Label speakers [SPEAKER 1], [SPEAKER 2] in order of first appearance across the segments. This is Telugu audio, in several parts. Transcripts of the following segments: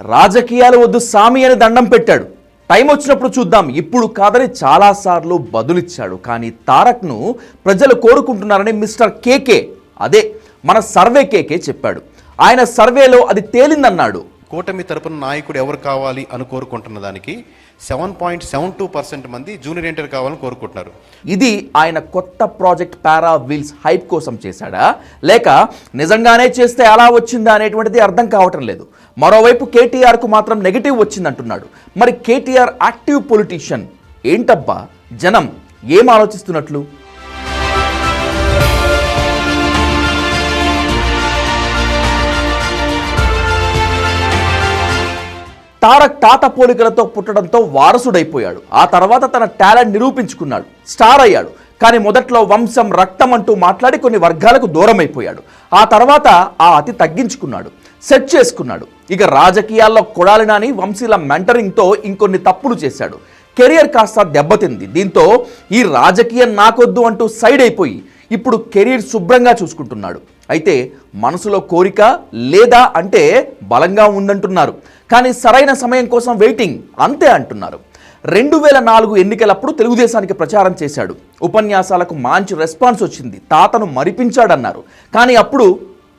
[SPEAKER 1] రాజకీయాలు వద్దు సామి అని దండం పెట్టాడు. టైం వచ్చినప్పుడు చూద్దాం. ఇప్పుడు కాదని చాలాసార్లు బదులిచ్చాడు. కానీ తారక్ను ప్రజలు కోరుకుంటున్నారని మిస్టర్ కేకే అదే మన సర్వే కేకే చెప్పాడు. ఆయన సర్వేలో అది తేలిందన్నాడు.
[SPEAKER 2] కూటమి తరపున నాయకుడు ఎవరు కావాలి అని కోరుకుంటున్న దానికి seven point seven two percent మంది జూనియర్ ఎన్టీఆర్ కావాలని కోరుకుంటున్నారు.
[SPEAKER 1] ఇది ఆయన కొత్త ప్రాజెక్ట్ పారా వీల్స్ హైప్ కోసం చేశాడా? లేక నిజంగానే చేస్తే అలా వచ్చిందా అనేటువంటిది అర్థం కావటం లేదు. మరోవైపు కేటీఆర్కు మాత్రం నెగిటివ్ వచ్చిందంటున్నాడు. మరి కేటీఆర్ యాక్టివ్ పొలిటీషియన్ ఏంటబ్బా? జనం ఏం ఆలోచిస్తున్నట్లు? తారక్ తాత పోలికలతో పుట్టడంతో వారసుడైపోయాడు. ఆ తర్వాత తన టాలెంట్ నిరూపించుకున్నాడు. స్టార్ అయ్యాడు. కానీ మొదట్లో వంశం రక్తం అంటూ మాట్లాడి కొన్ని వర్గాలకు దూరం అయిపోయాడు ఆ తర్వాత ఆ అతి తగ్గించుకున్నాడు. సెట్ చేసుకున్నాడు. ఇక రాజకీయాల్లో కొడాలి నాని వంశీల మెంటరింగ్తో ఇంకొన్ని తప్పులు చేశాడు. కెరియర్ కాస్త దెబ్బతింది. దీంతో ఈ రాజకీయం నాకొద్దు అంటూ సైడ్ అయిపోయి ఇప్పుడు కెరీర్ శుభ్రంగా చూసుకుంటున్నాడు. అయితే మనసులో కోరిక లేదా అంటే బలంగా ఉందంటున్నారు. కానీ సరైన సమయం కోసం వెయిటింగ్ అంతే అంటున్నారు. రెండు వేల నాలుగు ఎన్నికలప్పుడు తెలుగుదేశానికి ప్రచారం చేశాడు. ఉపన్యాసాలకు మంచి రెస్పాన్స్ వచ్చింది. తాతను మరిపించాడన్నారు. కానీ అప్పుడు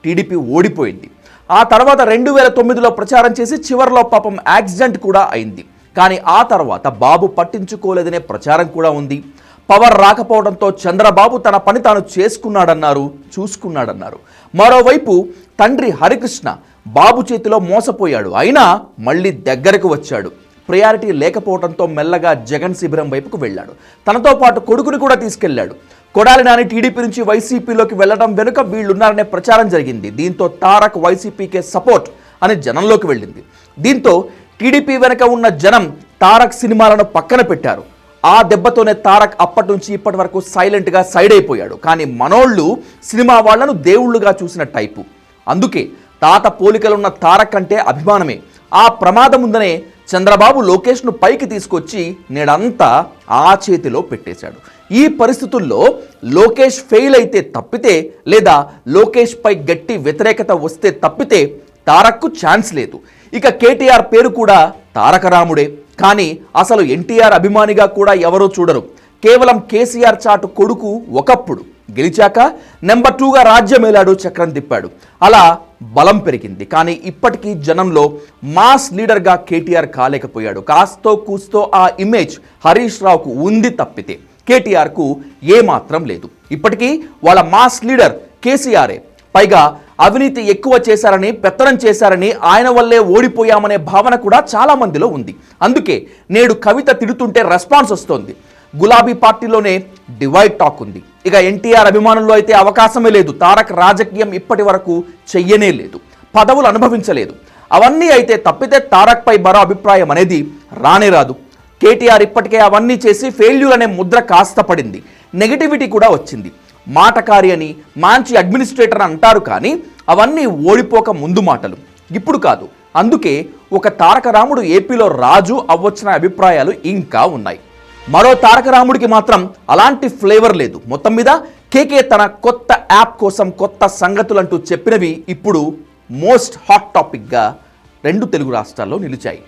[SPEAKER 1] టీడీపీ ఓడిపోయింది. ఆ తర్వాత రెండు వేల తొమ్మిదిలో ప్రచారం చేసి చివరిలో పాపం యాక్సిడెంట్ కూడా అయింది. కానీ ఆ తర్వాత బాబు పట్టించుకోలేదనే ప్రచారం కూడా ఉంది. పవర్ రాకపోవడంతో చంద్రబాబు తన పని తాను చేసుకున్నాడన్నారు చూసుకున్నాడన్నారు. మరోవైపు తండ్రి హరికృష్ణ బాబు చేతిలో మోసపోయాడు. అయినా మళ్ళీ దగ్గరకు వచ్చాడు. ప్రయారిటీ లేకపోవడంతో మెల్లగా జగన్ శిబిరం వైపుకు వెళ్ళాడు. తనతో పాటు కొడుకుని కూడా తీసుకెళ్ళాడు. కొడాలి నాని టీడీపీ నుంచి వైసీపీలోకి వెళ్ళడం వెనుక వీళ్ళున్నారనే ప్రచారం జరిగింది. దీంతో తారక్ వైసీపీకే సపోర్ట్ అని జనంలోకి వెళ్ళింది. దీంతో టీడీపీ వెనుక ఉన్న జనం తారక్ సినిమాలను పక్కన పెట్టారు. ఆ దెబ్బతోనే తారక్ అప్పటి నుంచి ఇప్పటి వరకు సైలెంట్గా సైడ్ అయిపోయాడు. కానీ మనోళ్ళు సినిమా వాళ్ళను దేవుళ్ళుగా చూసిన టైపు అందుకే తాత పోలికలున్న తారక్ అంటే అభిమానమే. ఆ ప్రమాదం ఉందనే చంద్రబాబు లోకేష్ను పైకి తీసుకొచ్చి నేడంతా ఆ చేతిలో పెట్టేశాడు. ఈ పరిస్థితుల్లో లోకేష్ ఫెయిల్ అయితే తప్పితే లేదా లోకేష్ పై గట్టి వ్యతిరేకత వస్తే తప్పితే తారక్కు ఛాన్స్ లేదు. ఇక కేటీఆర్ పేరు కూడా తారకరాముడే. కానీ అసలు ఎన్టీఆర్ అభిమానిగా కూడా ఎవరో చూడరు. కేవలం కేసీఆర్ చాటు కొడుకు ఒకప్పుడు. గెలిచాక నెంబర్ టూగా రాజ్యమేలాడు చక్రం తిప్పాడు. అలా బలం పెరిగింది. కానీ ఇప్పటికీ జనంలో మాస్ లీడర్గా కేటీఆర్ కాలేకపోయాడు. కాస్తో కూస్తో ఆ ఇమేజ్ హరీష్ రావుకు ఉంది తప్పితే కేటీఆర్కు ఏమాత్రం లేదు. ఇప్పటికీ వాళ్ళ మాస్ లీడర్ కేసీఆరే. పైగా అవినీతి ఎక్కువ చేశారని పెత్తనం చేశారని ఆయన వల్లే ఓడిపోయామనే భావన కూడా చాలా మందిలో ఉంది. అందుకే నేడు కవిత తిడుతుంటే రెస్పాన్స్ వస్తోంది. గులాబీ పార్టీలోనే డివైడ్ టాక్ ఉంది. ఇక ఎన్టీఆర్ అభిమానుల్లో అయితే అవకాశమే లేదు. తారక్ రాజకీయం ఇప్పటి వరకు చెయ్యనే లేదు. పదవులు అనుభవించలేదు. అవన్నీ అయితే తప్పితే తారక్పై మరో అభిప్రాయం అనేది రానే రాదు. కేటీఆర్ ఇప్పటికే అవన్నీ చేసి ఫెయిల్యూర్ అనే ముద్ర కాస్త పడింది. నెగిటివిటీ కూడా వచ్చింది. మాటకారి అని మంచి అడ్మినిస్ట్రేటర్ అంటారు కానీ అవన్నీ ఓడిపోక ముందు మాటలు. ఇప్పుడు కాదు. అందుకే ఒక తారకరాముడు ఏపీలో రాజు అవ్వచ్చిన అభిప్రాయాలు ఇంకా ఉన్నాయి. మరో తారకరాముడికి మాత్రం అలాంటి ఫ్లేవర్ లేదు. మొత్తం మీద కేకే తన కొత్త యాప్ కోసం కొత్త సంగతులంటూ చెప్పినవి ఇప్పుడు మోస్ట్ హాట్ టాపిక్గా రెండు తెలుగు రాష్ట్రాల్లో నిలిచాయి.